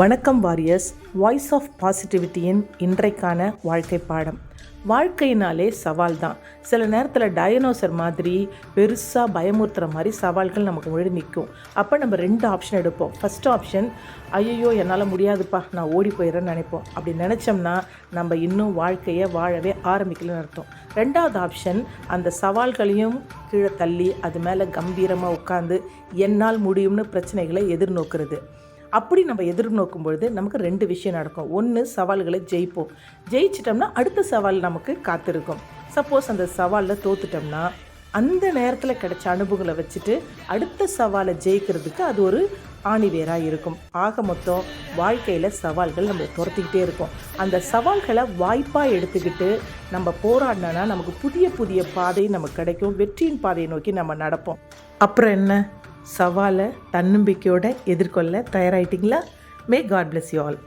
வணக்கம் warriors voice of பாசிட்டிவிட்டியின் இன்றைக்கான வாழ்க்கை பாடம். வாழ்க்கையினாலே சவால் தான். சில நேரத்தில் டயனோசர் மாதிரி பெருசாக பயமுறுத்துகிற மாதிரி சவால்கள் நமக்கு முன்னாடி நிற்கும் அப்போ நம்ம ரெண்டு ஆப்ஷன் எடுப்போம். ஃபஸ்ட் ஆப்ஷன் ஐயோ என்னால் முடியாதுப்பா நான் ஓடி போயிடுறேன்னு நினைப்போம். அப்படி நினச்சோம்னா நம்ம இன்னும் வாழ்க்கையை வாழவே ஆரம்பிக்கலன்னு அர்த்தம். ரெண்டாவது ஆப்ஷன் அந்த சவால்களையும் கீழே தள்ளி அது மேலே கம்பீரமாக உட்காந்து என்னால் முடியும்னு பிரச்சனைகளை எதிர்நோக்கிறது. அப்படி நம்ம எதிர்நோக்கும் பொழுது நமக்கு ரெண்டு விஷயம் நடக்கும். ஒன்று சவால்களை ஜெயிப்போம். ஜெயிச்சிட்டோம்னா அடுத்த சவால் நமக்கு காத்திருக்கும். சப்போஸ் அந்த சவாலில் தோத்துட்டோம்னா அந்த நேரத்தில் கிடைச்ச அனுபவங்களை வச்சுட்டு அடுத்த சவாலை ஜெயிக்கிறதுக்கு அது ஒரு ஆணிவேராக இருக்கும். ஆக மொத்தம் வாழ்க்கையில் சவால்கள் நம்மளை துரத்திக்கிட்டே இருக்கும். அந்த சவால்களை வாய்ப்பாக எடுத்துக்கிட்டு நம்ம போராடினோன்னா நமக்கு புதிய புதிய பாதை நமக்கு கிடைக்கும். வெற்றியின் பாதையை நோக்கி நம்ம நடப்போம். அப்புறம் என்ன? சவாலை தன்னம்பிக்கையோடு எதிர்கொள்ள தயாராகிட்டீங்களா may God bless you all